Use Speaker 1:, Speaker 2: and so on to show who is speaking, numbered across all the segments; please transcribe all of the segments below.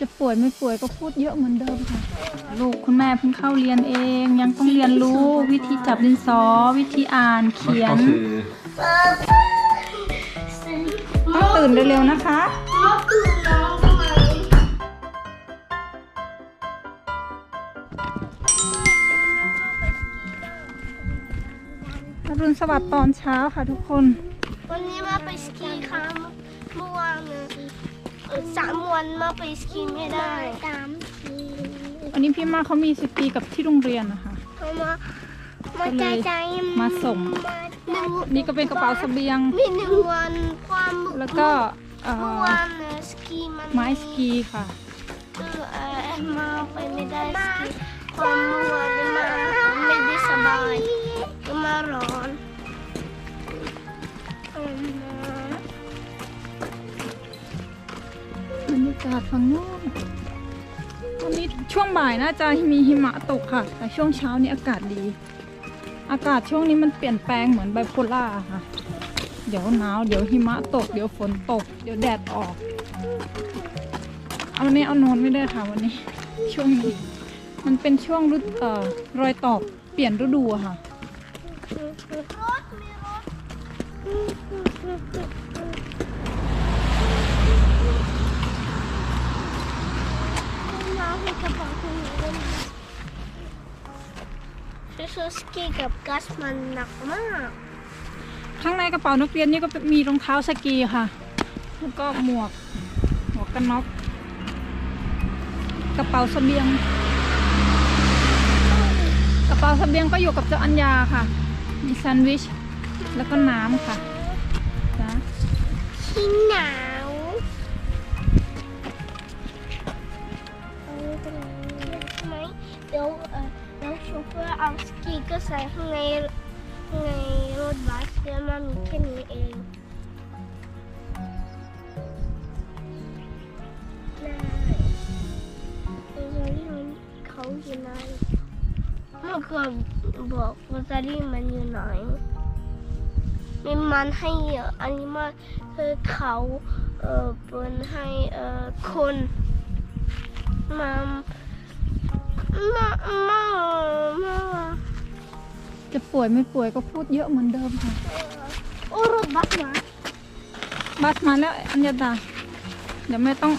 Speaker 1: จะป่วยไม่ป่วยก็พูดเยอะเหมือนเดิมค่ะ ลูกคุณแม่เพิ่งเข้าเรียนเอง ยังต้องเรียนรู้วิธีจับดินสอวิธีอ่านเขียนต้องตื่นเร็วๆนะคะอรุณสวัสดิ์ตอนเช้าค่ะทุกคน
Speaker 2: วันนี้มาไปสกีค่ะเสามวันมาไปสกีไม่ได้สามที
Speaker 1: วันนี้พี่มาเขามีสกีกับที่โรงเรียนนะคะ
Speaker 2: เขามามาใจใจ
Speaker 1: มาส่ง
Speaker 2: หนึ่ง
Speaker 1: นี่ก็เป็นกระเป๋าเสบียง
Speaker 2: มีหนึ่งวันความ
Speaker 1: แล้วก็เอ่
Speaker 2: เมื่อ
Speaker 1: อ
Speaker 2: วานเนี่ยสกีมัน
Speaker 1: ไม้สกีค่ะ
Speaker 2: เออเอ่อมาไปไม่ได้สกีความเมื่อวานเนี่ยมาไม่ได้สบายก็มาร้อนา
Speaker 1: บรรยากาศฝั่งนู้นวันนี้ช่วงบ่ายน่าจะมีหิมะตกค่ะ แต่ช่วงเช้านี้อากาศดี อากาศช่วงนี้มันเปลี่ยนแปลงเหมือนไบโพล่าค่ะ เดี๋ยวหนาวเดี๋ยวหิมะตก เดี๋ยวฝนตก เดี๋ยวแดดออก เอาวันนี้เอานอนไม่ได้ค่ะวันนี้ ช่วงนี้ มันเป็นช่วงฤดูเอ่อรอยต่อเปลี่ยนฤดูค่ะ
Speaker 2: รถมีรถ องให้กระเป๋าคุณหนูด้วยนะซื้อสกีกับกัสมันหนักมาก
Speaker 1: ข้างในกระเป๋านักเรียนนี่ก็มีรองเท้าสกีค่ะ แล้วก็หมวก หมวกกันน็อก กระเป๋าเสบียง กระเป๋าเสบียงก็อยู่กับเจ้าอัญญาค่ะ มีแซนด์วิช แล้วก็น้ำค่ะจ้ะ
Speaker 2: ที่หนา ดี๋ยวเอ่อเดี๋ยวโชเฟอร์เอาสกีก็ใส่ข้างในในรถบัสเดี๋ยวมันมีแค่นี้เองได้เออนี่มันเขาอยู่ไหนเมื่อก่อนบอกว่าซารี่มันอยู่ไหนมีมันให้อะอันนี้มาคือเขาเออเป็นให้เออคนมา
Speaker 1: จะป่วยไม่ป่วยก็พูดเยอะเหมือนเดิมค่ะ
Speaker 2: โอ้รถบัสมา
Speaker 1: บัสมาแล้วอัญญาดา เดี๋ยวแม่ต้อง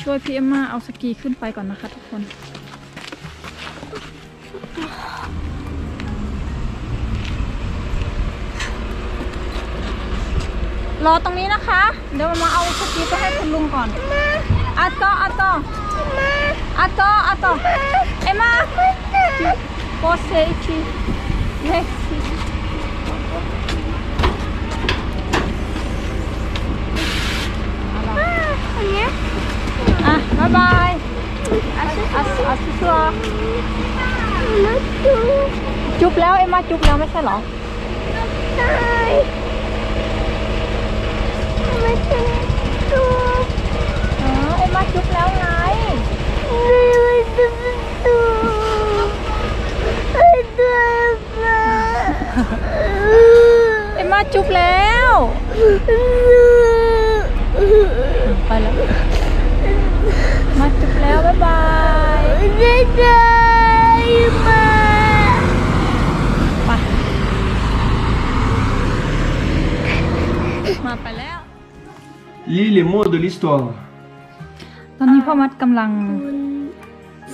Speaker 1: ช่วยพี่เอ็มมาเอาสกีขึ้นไปก่อนนะคะทุกคนรอตรงนี้นะคะ เดี๋ยวมาเอาสกีไปให้คุณลุงก่อนอาโตอาโตอาโตอาโตเอ็มมาโปเซชิเล็กซิ
Speaker 2: อันเนี้ย
Speaker 1: อะบ๊ายบายอาซิอาซิอาซิซัว
Speaker 2: นักดู
Speaker 1: จุ๊บแล้วเอ็ มมาจุ๊บแล้วไม่ใช่เหรอ
Speaker 2: ได้ไม่ใช่ดู
Speaker 1: อ๋อเอ็มมาจุ๊บแล้วไง
Speaker 2: ไม่ดูดูไม่ดู
Speaker 1: เอ็มมาจุ๊บแล้ว ไปแล้ว มาจุ๊บแล้ว บ๊ายบาย
Speaker 2: ไม่ได้มา
Speaker 1: ไปมาไปแล้ว
Speaker 3: Lis les mots de l'histoire.
Speaker 1: ตอนนี้พ่อมัดกำลัง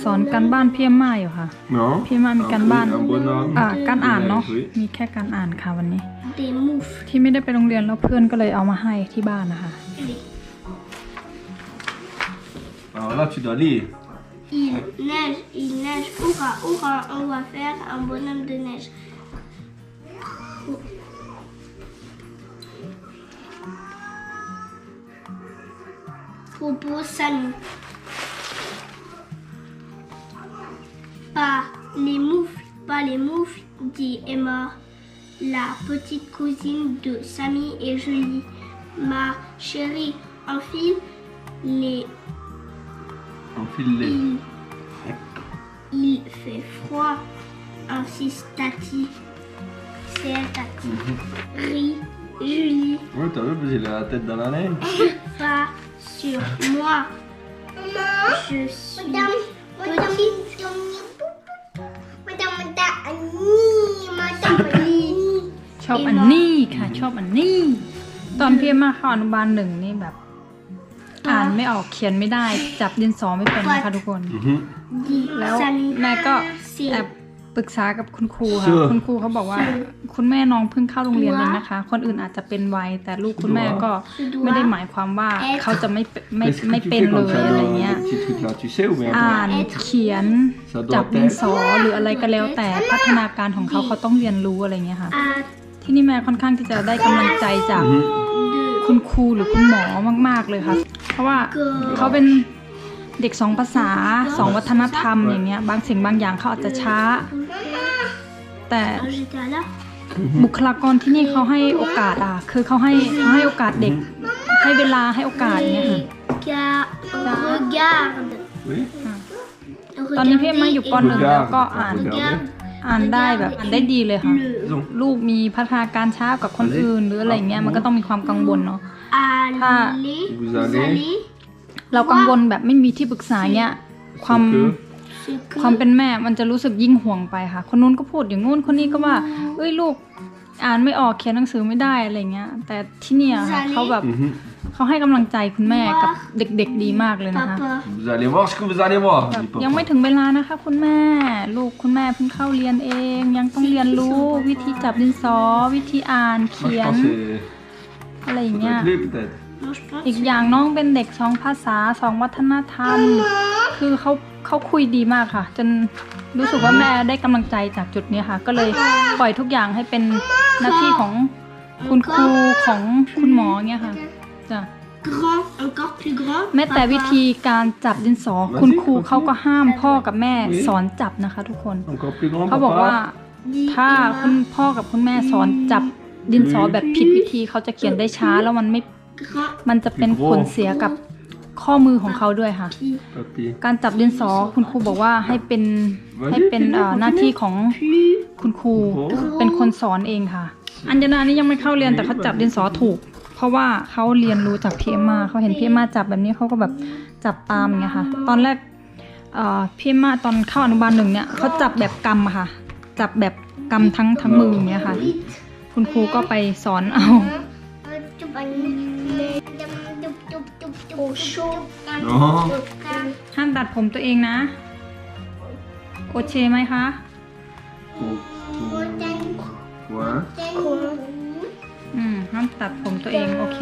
Speaker 1: สอนการบ้านพี่เอ็มมาอยู่ค่ะ
Speaker 3: Non
Speaker 1: พี่เอ็มมามีการบ้าน
Speaker 3: Un bonhomme.
Speaker 1: อ่า การอ่านเนาะ
Speaker 3: Oui.
Speaker 1: มีแค่การอ่านค่ะวันนี้
Speaker 2: des moufles
Speaker 1: ที่ไม่ได้ไปโรงเรียนแล้วเพื่อนก็เลยเอามาให้ที่บ้านนะคะ
Speaker 3: Alors là, tu dois lire.
Speaker 2: Il neige, il neige. Oura, oura, on va faire un bonhomme de neige. Propos salut. Pas les moufles, pas les moufles, dit Emma, la petite cousine de Samy et Julie. Ma chérie, enfile les
Speaker 3: Enfile-les.
Speaker 2: il, il fait froid, insiste Tati. C'est Tati. Rit, Julie,
Speaker 3: Ouais, t'as vu, parce qu'il a la tête dans la neige.
Speaker 2: va sur moi. Je suis Madame,
Speaker 1: ชอบอันนี้ค่ะ ชอบอันนี้ ตอนพี่มาเข้าอนุบาลหนึ่งนี่แบบ อ่านไม่ออกเขียนไม่ได้ จับดินสอไม่เป็นนะคะทุกคน
Speaker 3: Mhm.
Speaker 1: แล้วแม่ก็แอบ ปรึกษากับคุณครูค่ะ
Speaker 3: เชื่อ
Speaker 1: คุณครูเขาบอกว่า คุณแม่น้องเพิ่งเข้าโรงเรียนเองนะคะ คนอื่นอาจจะเป็นไวแต่ลูกคุณแม่ก็ไม่ได้หมายความว่าเขาจะไม่เป็นไม่
Speaker 3: Qu'est-ce que
Speaker 1: ไม่
Speaker 3: tu
Speaker 1: เป็น
Speaker 3: fais
Speaker 1: เล
Speaker 3: quand
Speaker 1: ย
Speaker 3: tu as
Speaker 1: อะไร
Speaker 3: le
Speaker 1: เงี้ย
Speaker 3: petit truc là Tu sais ou bien
Speaker 1: อ่านเขียน
Speaker 3: Ça doit
Speaker 1: จับดิน
Speaker 3: être
Speaker 1: สอหรืออะไรก็แล้วแต่พัฒนาการของเขาเขาต้องเรียนรู้อะไรเงี้ยค่ะ ที่นี่แม่ค่อนข้างที่จะได้กำลังใจจาก
Speaker 3: Mhm.
Speaker 1: คุณครูหรือคุณหมอมาก ๆเลยค่ะ เพราะว่าเขาเป็นเด็กสองภาษาสองวัฒนธรรมอย่างเงี้ยบางสิ่งบางอย่างเขาอาจจะช้า แต่
Speaker 2: J'étais là.
Speaker 1: บุคลากรที่นี่เขาให้โอกาสอะ คือเขาให้เขาให้โอกาสเด็ก ให้เวลาให้โอกาสอย่างเงี้ยค่ะ
Speaker 2: Regarde.
Speaker 3: Oui.
Speaker 1: ตอนนี้พี่มาอยู่ปหนึ่งแล้วก็อ่าน
Speaker 3: Regardez.
Speaker 1: อ่านได้แบบอ่านได้ดีเลยค่ะ
Speaker 3: Disons.
Speaker 1: ลูกมีพัฒนาการช้ากว่าคนอื่น หรืออะไรเงี้ยมันก็ต้องมีความกังวลเนาะ
Speaker 2: Allez.
Speaker 3: Vous
Speaker 2: Vous
Speaker 3: allez.
Speaker 2: allez.
Speaker 1: เรากังวลแบบไม่มีที่ปรึกษาเงี้ยความ
Speaker 3: Que
Speaker 2: C'est que
Speaker 1: ความเป็นแม่มันจะรู้สึกยิ่งห่วงไปค่ะ คนนู้นก็พูดอย่างงู้นคนนี้ก็ว่า เอ้ยลูกอ่านไม่ออกเขียนหนังสือไม่ได้อะไรเงี้ย แต่ที่เนี่ยค่ะเขาแบบ
Speaker 3: Mhm.
Speaker 1: เขาให้กำลังใจคุณแม่กับเด็กๆดีมากเลยนะคะ
Speaker 2: papa.
Speaker 3: Vous allez voir ce que vous allez voir.
Speaker 1: แบบ
Speaker 3: dit
Speaker 1: ยังไม่
Speaker 3: papa.
Speaker 1: ถึงเวลานะคะ คุณแม่ ลูกคุณแม่เพิ่งเข้าเรียนเอง ยังต้องเรียนรู้วิธีจับดินสอวิธีอ่าน
Speaker 3: Moi,
Speaker 1: เขี
Speaker 3: je
Speaker 1: ยน
Speaker 3: pense que c'est-
Speaker 1: อะไรอย่าง
Speaker 3: ça
Speaker 1: เงี้
Speaker 3: doit
Speaker 1: ย
Speaker 3: être lui peut-être.
Speaker 2: Non, je pense
Speaker 1: อีกอย่างน้องเป็นเด็กสองภาษาสองวัฒนธรรม คือเขา เขาคุยดีมากค่ะ จนรู้สึกว่าแม่ได้กำลังใจจากจุดเนี้ยค่ะ ก็เลยปล่อยทุกอย่างให้เป็นหน้าที่ของคุณครูของคุณหมอเงี้ยค่ะจ้ะ
Speaker 2: grand, encore plus grand.
Speaker 1: แม้แต่
Speaker 2: papa.
Speaker 1: วิธีการจับดินสอ คุณครูเขาก็ห้ามพ่อกับแม่สอนจับนะคะ ทุกคน
Speaker 3: Encore plus grand.
Speaker 1: เขาบอกว่า
Speaker 3: papa.
Speaker 1: ถ้าคุณพ่อกับคุณแม่สอนจับดินสอแบบผิดวิธีเขาจะเขียนได้ช้าแล้วมันไม่
Speaker 2: Grand.
Speaker 1: มันจะเป็นผลเสียกับ ข้อมือของเขาด้วยค่ะ
Speaker 3: Papi.
Speaker 1: การจับดินสอคุณครูบอกว่าให้เป็นให้เป็นเอ่อหน้าที่ของคุณครูเป็นคนสอนเองค่ะ อัญญนานี่ยังไม่เข้าเรียนแต่เขาจับดินสอถูก เพราะว่าเขาเรียนรู้จากพีเอ็มมาเขาเห็นพีเอ็มมาจับแบบนี้เขาก็แบบจับตามอย่างเงี้ยค่ะ ตอนแรกเอ่อพีเอ็มมาตอนเข้าอนุบาลหนึ่งเนี่ยเขาจับแบบกำอะค่ะ จับแบบกำทั้งทั้งมืออย่างเงี้ยค่ะ คุณครูก็ไปสอนเอา
Speaker 2: Au chaud.
Speaker 3: Non.
Speaker 1: ห้ามตัดผมตัวเองนะ โอเคไหมคะ
Speaker 3: Pour- pour- Ouais.
Speaker 1: อืมห้ามตัดผมตัวเองโอเค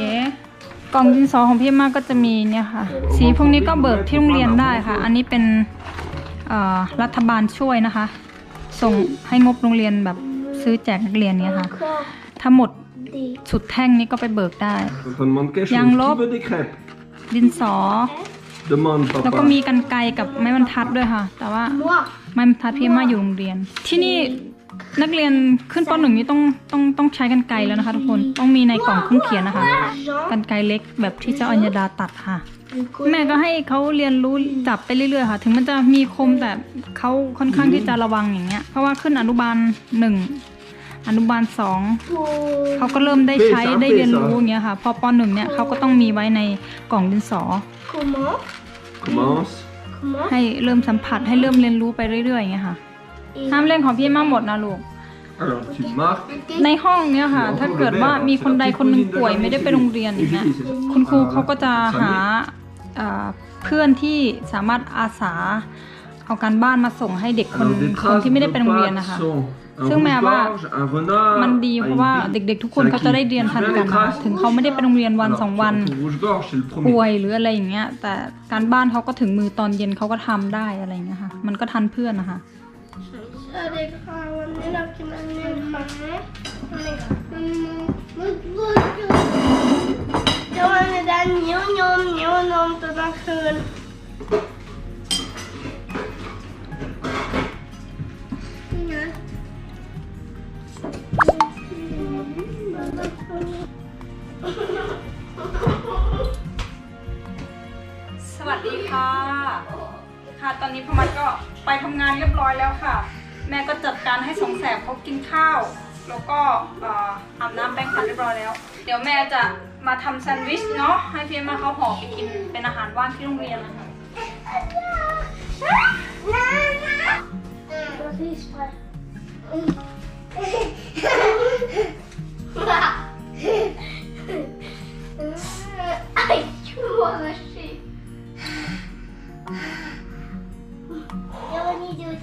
Speaker 1: กล่องดินสอของพี่มากก็จะมีเนี่ยค่ะ สีพวกนี้ก็เบิกที่โรงเรียนได้ค่ะ อันนี้เป็นเอ่อรัฐบาลช่วยนะคะ ส่งให้งบโรงเรียนแบบซื้อแจกนักเรียนเนี่ยค่ะ
Speaker 2: Encore
Speaker 1: ถ้าหมด
Speaker 2: des
Speaker 1: สุดแท่งนี้ก็ไปเบิกได้
Speaker 3: On te demande quelque chose.
Speaker 1: Yang
Speaker 3: Qui
Speaker 1: lop.
Speaker 3: veut des crêpes
Speaker 1: ดินสอ
Speaker 3: Demande
Speaker 1: แล้วก็
Speaker 3: papa.
Speaker 1: มีกันไกรกับไม้บรรทัดด้วยค่ะ แต่ว่า
Speaker 2: moi.
Speaker 1: ไม้บรรทัดพี่มาอยู่โรงเรียน ที่นี่นักเรียนขึ้นปหนึ่งนี่ต้องต้องต้องใช้กันไกรแล้วนะคะทุกคนต้องมีในกล่องเครื่องเขียนนะคะ
Speaker 2: Jean.
Speaker 1: กันไกรเล็กแบบที่เจ้าอัญญาดาตัดค่ะ
Speaker 2: Le
Speaker 1: แม่ก็ให้เขาเรียนรู้จับไปเรื่อยๆค่ะ ถึงมันจะมีคมแต่เขาค่อนข้างที่จะระวังอย่างเงี้ย เพราะว่าขึ้นอนุบาลหนึ่ง อนุบาลสองเขาก็เริ่มได้ใช้ได้เรียนรู้อย่างเงี้ยค่ะ พอปหนึ่งเนี่ยเขาก็ต้องมีไว้ในกล่องดินสอ
Speaker 2: Comment
Speaker 3: Commence.
Speaker 2: Comment
Speaker 1: ให้เริ่มสัมผัสให้เริ่มเรียนรู้ไปเรื่อยๆอย่างเงี้ยค่ะ
Speaker 2: Et
Speaker 1: ห้ามเล่นของพี่มาหมดนะลูก
Speaker 3: Alors, tu marques.
Speaker 1: ในห้องเนี้ยค่ะ ถ้าเกิดว่ามีคนใดคนหนึ่งป่วยไม่ได้ไปโรงเรียนอย่างเงี้ยคุณครูเขาก็จะหาเอ่อเพื่อนที่สามารถอาสาเอาการบ้านมาส่งให้เด็กคน
Speaker 3: Alors, des
Speaker 1: คน
Speaker 3: traces
Speaker 1: ที่ไม่ได้
Speaker 3: de
Speaker 1: ไปโรงเรียน
Speaker 3: pattes
Speaker 1: นะคะ
Speaker 3: sont un
Speaker 1: ซึ่งแม่ว่า
Speaker 3: rouge-gorge, un renard,
Speaker 1: มันดีเพราะว่า
Speaker 3: un
Speaker 1: เด็กๆทุกคน
Speaker 3: C'est
Speaker 1: เขาจะได้เรียนทันกัน
Speaker 3: qui
Speaker 1: นะคะถึงเขาไม่ได้ไปโรงเรียนวัน
Speaker 3: Alors,
Speaker 1: สองวัน
Speaker 3: ton rouge-gorge, c'est le premier.
Speaker 1: ป่วยหรืออะไรอย่างเงี้ย แต่การบ้านเขาก็ถึงมือตอนเย็นเขาก็ทำได้อะไรอย่างเงี้ยค่ะ มันก็ทันเพื่อนนะคะ
Speaker 2: Allez, on est là, qui m'a mis le train. เดี๋ยวมันจะได้เหนียวยมเหนียวนมตอนกลางคืน
Speaker 1: สวัสดีค่ะ ค่ะตอนนี้พมัดก็ไปทำงานเรียบร้อยแล้วค่ะ แม่ก็จัดการให้สงแสบเขากินข้าว แล้วก็ออาบน้ำแปรงฟันเรียบร้อยแล้ว เดี๋ยวแม่จะมาทำแซนด์วิชเนาะให้พี่เมาเขาห่อไปกินเป็นอาหารว่างที่โรงเรียนนะคะ
Speaker 2: Please, bye. ように上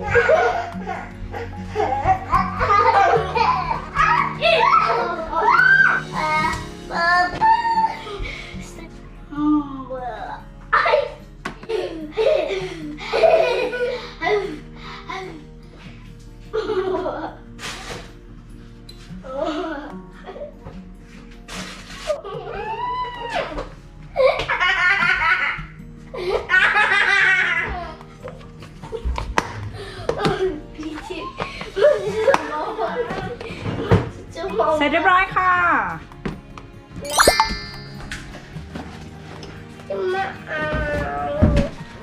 Speaker 2: Yeah. Mama.
Speaker 1: เสร็จเรียบร้อยค่ะ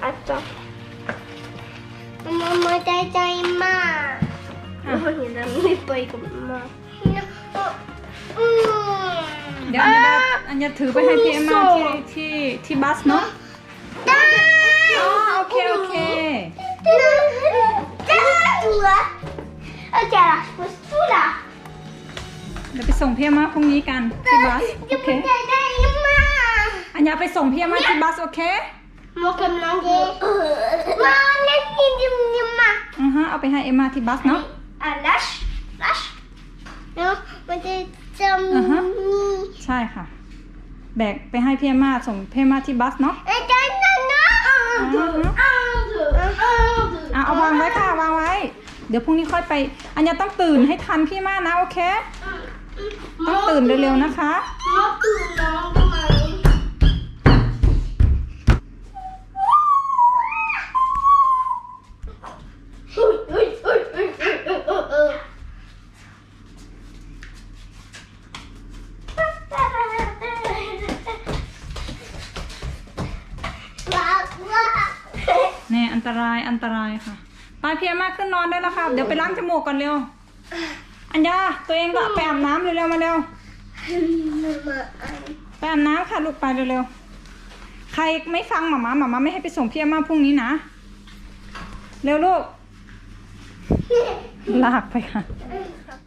Speaker 2: Attends. Maman, t'as Emma. Oh, il y en a même pas comme moi.
Speaker 1: เดี๋ยวอันนี้อันนี้ถือไปให้พี่เอ็มมาที่ที่ที่บัสเนาะอ๋อโอเคโอเค
Speaker 2: Ok, alors je pose tout là.
Speaker 1: เดี๋ยวไปส่งพี่เอ็มมาพรุ่งนี้กันที่บัสโอเคอันนี้ไปส่งพี่เอ็มมาที่บัสโอเค
Speaker 2: Moi comme l'anglais. Maman, laisse-moi.
Speaker 1: อือฮะเอาไปให้เอ็มมาที่บัสเนาะ
Speaker 2: Ah, lâche. Lâche. Non, moi j'ai
Speaker 1: Uh-huh. ใช่ค่ะ แบกไปให้พี่เอ็มมาส่งพี่เอ็มมาที่บัสเนาะ
Speaker 2: Un, deux,
Speaker 1: Uh-huh.
Speaker 2: un, deux, un, deux.
Speaker 1: อะเอาวางไว้ค่ะวางไว้ เดี๋ยวพรุ่งนี้ค่อยไป อันนี้ต้องตื่นให้ทันพี่มานะโอเค ต้องตื่นเร็วๆนะคะ
Speaker 2: Moi, tout le monde, maman.
Speaker 1: แน่อันตรายอันตรายค่ะไปพี่เอ็มมาขึ้นนอนได้แล้วค่ะ เดี๋ยวไปล้างจมูกก่อนเร็ว อัญญาตัวเองก็ไปอาบน้ำเร็วๆมาเร็วไปอาบน้ำค่ะลูกไปเร็วๆใครไม่ฟังหมาม่าหมาม่าไม่ให้ไปส่งพี่เอ็มมาพรุ่งนี้นะ เร็วลูกลากไปค่ะ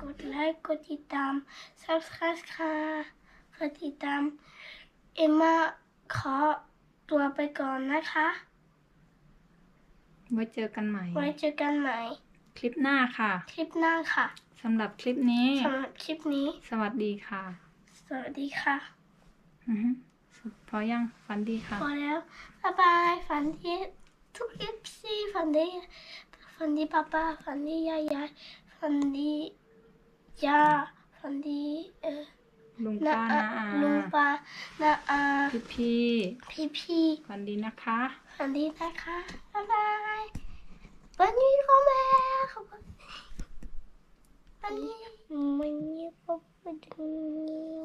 Speaker 2: กดไลค์กดติดตาม subscribe ค่ะกดติดตาม เอ็มมาขอตัวไปก่อนนะคะ
Speaker 1: ไว้เจอกันใหม่
Speaker 2: ไว้เจอกันใหม่
Speaker 1: คลิปหน้าค่ะ
Speaker 2: คลิปหน้าค่ะ
Speaker 1: สำหรับคลิปนี้
Speaker 2: สำหรับคลิปนี้
Speaker 1: สวัสดีค่ะ
Speaker 2: สวัสดีค่ะ
Speaker 1: อือฮึพอยังฝันดีค่ะ
Speaker 2: พอแล้วบ๊ายบายฝันดีทุกอีพีฝันดีฝันดีป้าป้าฝันดียายยายฝันดีย่าฝันดีเออ
Speaker 1: ลุง
Speaker 2: น้า
Speaker 1: ป้า
Speaker 2: อา
Speaker 1: น้าอา
Speaker 2: ลุงป้าน้าอา
Speaker 1: พี่พี่
Speaker 2: พี่พี่
Speaker 1: ฝันดีนะคะ
Speaker 2: ฝันดีนะคะบ๊ายบายวันนี้ก็แม่เขาบอก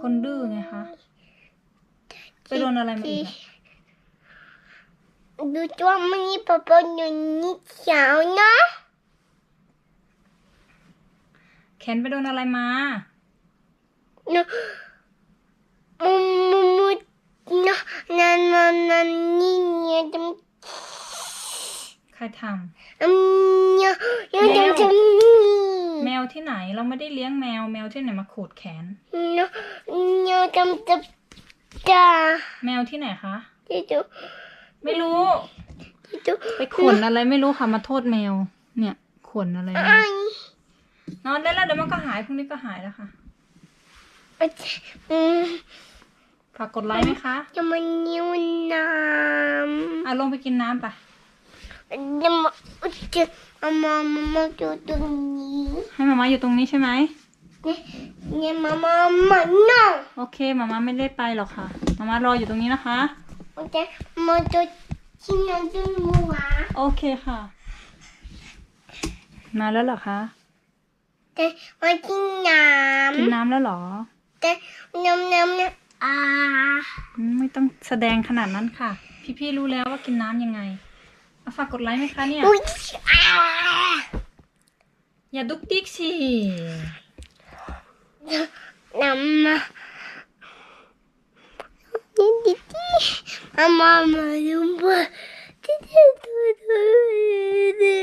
Speaker 1: คนดื้อไงคะ ไปโดนอะไรมาอีกอะ
Speaker 2: ดูตัวมันนี่ป๊าป๊าหนูนี่เขียวนะ
Speaker 1: แขนไปโดนอะไรมา
Speaker 2: หนูมูมูมูนะนันนันนันนี่เนี่ยจำ
Speaker 1: ใครท
Speaker 2: อืมเนี่ยเนี่ยจำจำำ
Speaker 1: แมวที่ไหนเราไม่ได้เลี้ยงแมวแมวที่ไหนมาขูดแขน
Speaker 2: เนี่ยเนี่ยจำจำจ้า
Speaker 1: แมวที่ไหนคะ
Speaker 2: ที่ดู
Speaker 1: ไม่รู้
Speaker 2: ที่ดู
Speaker 1: ไปขนอะไรไม่รู้ค่ะมาโทษแมว เนี่ยขนอะไร
Speaker 2: ไอ้
Speaker 1: เนี่ยนอนได้แล้วเดี๋ยวมันก็หายพรุ่งนี้ก็หายแล้วค่ะ
Speaker 2: อืม
Speaker 1: ฝากกดไลค์ไหมคะ
Speaker 2: จะมานิ้วน้
Speaker 1: อะลงไปกินน้ำไปำ
Speaker 2: จะมาจะมามามาดูตรงนี้
Speaker 1: ให้มาม่าอยู่ตรงนี้ใช่ไหม
Speaker 2: เนี่ยเนี่ยมามามาน้อง
Speaker 1: โอเคมาม่าไม่ได้ไปหรอกค่ะมาม่ารออยู่ตรงนี้นะคะ
Speaker 2: โอเคมาดูกินน้ำจุนมัว
Speaker 1: โอเคค่ะ มาแล้วเหรอคะ
Speaker 2: แต่มากินน้
Speaker 1: กินน้ำแล้วเหรอำ
Speaker 2: แต่น้ำน้ำน้ำอ่า
Speaker 1: อืมไม่ต้องแสดงขนาดนั้นค่ะ พี่ๆรู้แล้วว่ากินน้ำยังไงเอาฝากกดไลค์ไหมคะเนี่ย
Speaker 2: อุ้ยอ่า
Speaker 1: อย่าดุกดิกสิ
Speaker 2: น้ำมาดิดิดิมามามาลุมบะดิดิดิดิดิ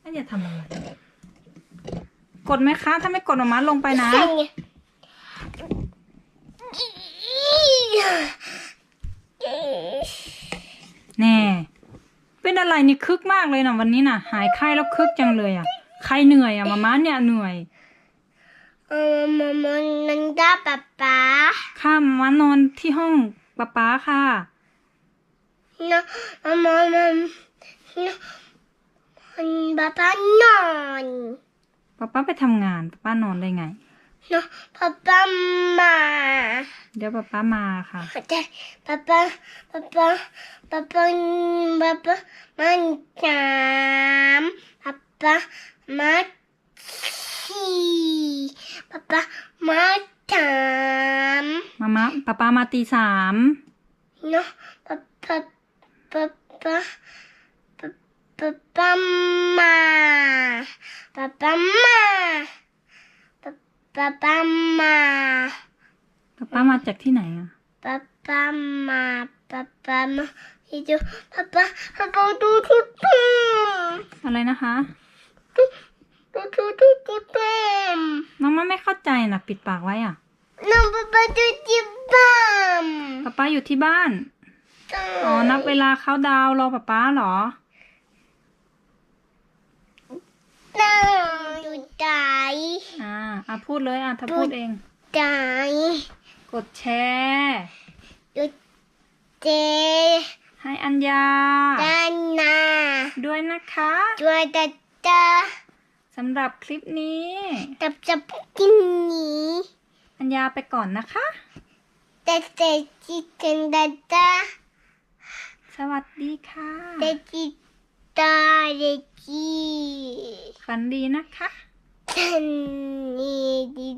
Speaker 1: แล้วอย่าทำอะไรกดไหมคะ ถ้าไม่กดออกมาลงไปนะ
Speaker 2: ใช่ไง
Speaker 1: แน่ เป็นอะไรนี่คึกมากเลยนะวันนี้น่ะหายไข้แล้วคึกจังเลยอะ ใครเหนื่อยอะมาม่าเนี่ยเหนื่อย
Speaker 2: เออมามานันดาป๊าป๊า
Speaker 1: ข้ามมานอนที่ห้องป๊าป๊าค่ะ
Speaker 2: เนาะมามามาเนาะป๊าป๊านอน
Speaker 1: ป๊าป๊าไปทำงานป๊าป๊านอนได้ไง
Speaker 2: เนาะป๊าป๊ามา
Speaker 1: เดี๋ยวป๊าป๊ามาค่ะ
Speaker 2: แต่ป๊าป๊าป๊าป๊าป๊าป๊าป๊าป๊ามันจามป๊าป๊ามาขี่ป๊าป๊ามาจาม
Speaker 1: มาม่าป๊าป๊ามาตีสาม
Speaker 2: เนาะป๊าป๊าป๊าป๊าป๊าป๊าป๊ามาป๊าป๊ามาป๊าป๊าป๊ามา
Speaker 1: ป๊าป๊ามา จากที่ไหนอะ
Speaker 2: ป๊าป๊ามาป๊าป๊ามาที่ดูป๊าป๊าป๊าป๊าดูทุกทุก
Speaker 1: อะไรนะคะ
Speaker 2: ดูดูทุกทุกทุกทุก
Speaker 1: มาม่าไม่เข้าใจนะปิดปากไว้อะ
Speaker 2: น้องป๊าป๊าดูที่บ้าน
Speaker 1: ป๊าป๊าอยู่ที่บ้านอ๋อนับเวลาเขาดาวน์รอป๊าป๊าเหรอ
Speaker 2: น้องดูใจ
Speaker 1: อ่าอะพูดเลยอะถ้าพูดเอง
Speaker 2: ใจ
Speaker 1: กดแชร์
Speaker 2: ดูเจ
Speaker 1: ให้อัญญา
Speaker 2: ด้านหน้า
Speaker 1: ด้วยนะคะ
Speaker 2: ช่วยตาตา
Speaker 1: สำหรับคลิปนี้
Speaker 2: จับจับกินหนี
Speaker 1: อัญญาไปก่อนนะคะ
Speaker 2: แต่แต่จิกันตาตา
Speaker 1: สวัสดีค่ะ
Speaker 2: แต่จิตาเดจี
Speaker 1: ฝันดีนะคะ
Speaker 2: ฉันนี่ดี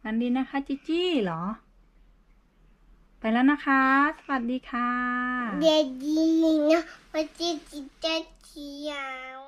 Speaker 2: จี
Speaker 1: ฝันดีนะคะจิจี้เหรอ ไปแล้วนะคะ สวัสดีค่ะ
Speaker 2: เดี๋ยวดีนะว่าจิจิตาเชียว